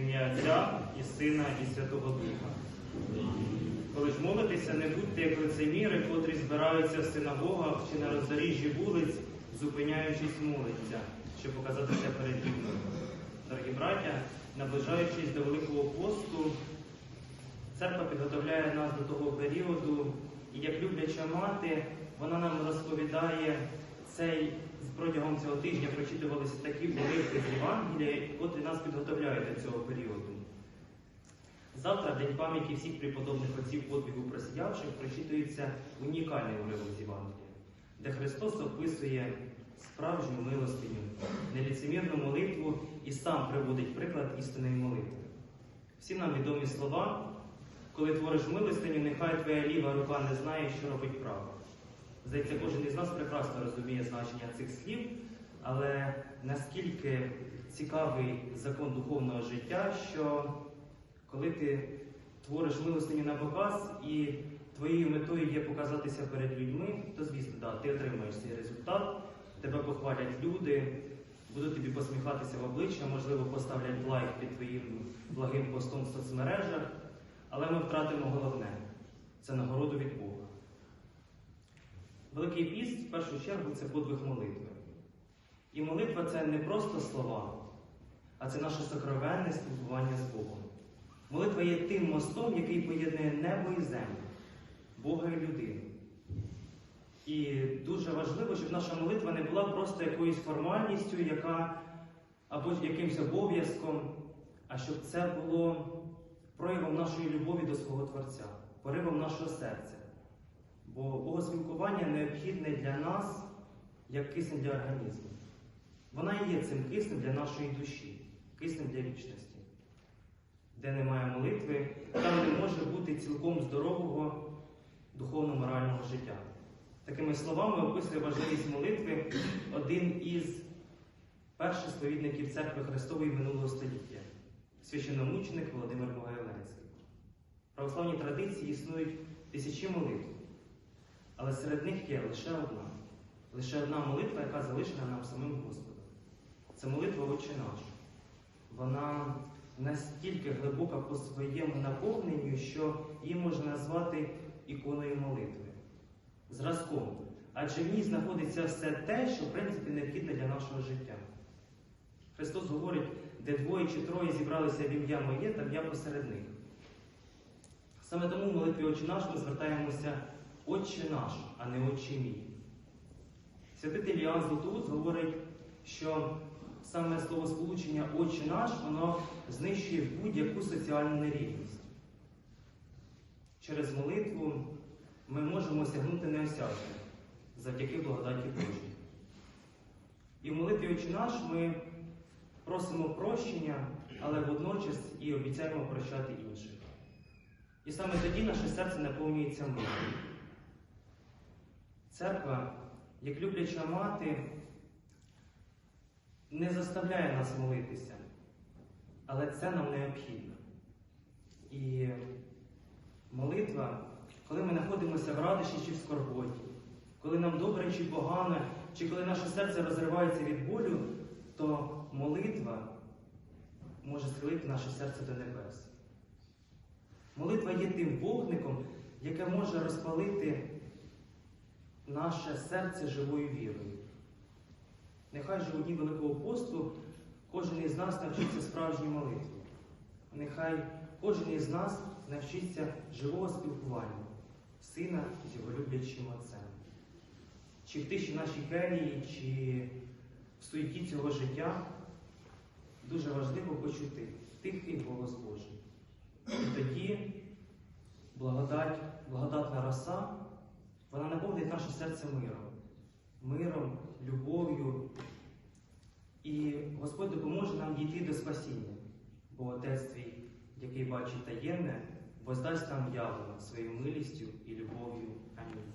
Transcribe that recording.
ім'я Отця і Сина, і Святого Духа. Коли ж молитеся, не будьте як лицеміри, котрі збираються в синагогах чи на роздоріжжі вулиць, зупиняючись молиться, щоб показатися перед людьми. Дорогі браття, наближаючись до Великого посту, церква підготовляє нас до того періоду, і як любляча мати, вона нам розповідає цей протягом цього тижня прочитувалися такі уривки з Євангелія, котрі нас підготовляють до цього періоду. Завтра, День пам'яті всіх преподобних отців подвігу просіявших, прочитується унікальний уривок з Євангелія, де Христос описує справжню милостиню, неліцемірну молитву і сам приводить приклад істинної молитви. Всі нам відомі слова, коли твориш милостиню, нехай твоя ліва рука не знає, що робить права. Здається, кожен із нас прекрасно розуміє значення цих слів, але наскільки цікавий закон духовного життя, що коли ти твориш милостиню на показ і твоєю метою є показатися перед людьми, то звісно, да, ти отримаєш цей результат, тебе похвалять люди, будуть тобі посміхатися в обличчя, можливо, поставлять лайк під твоїм благим постом в соцмережах, але ми втратимо головне це нагороду від Бога. Великий піст, в першу чергу, це подвиг молитви. І молитва це не просто слова, а це наше сокровенне спілкування з Богом. Молитва є тим мостом, який поєднує небо і землю, Бога і людину. І дуже важливо, щоб наша молитва не була просто якоюсь формальністю, яка або якимось обов'язком, а щоб це було проявом нашої любові до свого Творця, поривом нашого серця. Бо богоспілкування необхідне для нас як кисень для організму. Вона і є цим киснем для нашої душі, киснем для вічності. Де немає молитви, там не може бути цілком здорового духовно-морального життя. Такими словами описує важливість молитви один із перших сповідників церкви Христової минулого століття священномученик Володимир Могилевський. В православній традиції існують тисячі молитв, але серед них є лише одна. Лише одна молитва, яка залишена нам самим Господом. Це молитва Отче наш. Вона настільки глибока по своєму наповненню, що її можна назвати іконою молитви, зразком. Адже в ній знаходиться все те, що в принципі необхідне для нашого життя. Христос говорить, де двоє чи троє зібралися в ім'я моє, там я посеред них. Саме тому в молитві Отче наш ми звертаємося Отче наш, а не Отче мій. Святитель Іоанн Златоуст говорить, що саме слово сполучення Отче наш, воно знищує будь-яку соціальну нерівність. Через молитву ми можемо осягнути неосяжне завдяки благодаті Божій. І в молитві Отче наш ми просимо прощення, але водночас і обіцяємо прощати інших. І саме тоді наше серце наповнюється миром. Церква, як любляча мати, не заставляє нас молитися, але це нам необхідно. І молитва, коли ми знаходимося в радощі чи в скорботі, коли нам добре чи погано, чи коли наше серце розривається від болю, то молитва може схилити наше серце до небес. Молитва є тим вогником, яке може розпалити наше серце живою вірою. Нехай же у дні Великого посту кожен із нас навчиться справжній молитві. Нехай кожен із нас навчиться живого спілкування сина з його люблячим отцем. Чи в тиші нашій келії, чи в суеті цього життя дуже важливо почути тихий голос Божий. І тоді благодать, благодатна роса, вона наповнить наше серце миром, миром, любов'ю. І Господь допоможе нам дійти до спасіння, бо Отець твій, який бачить таємне, воздасть нам явно своєю милістю і любов'ю. Амінь.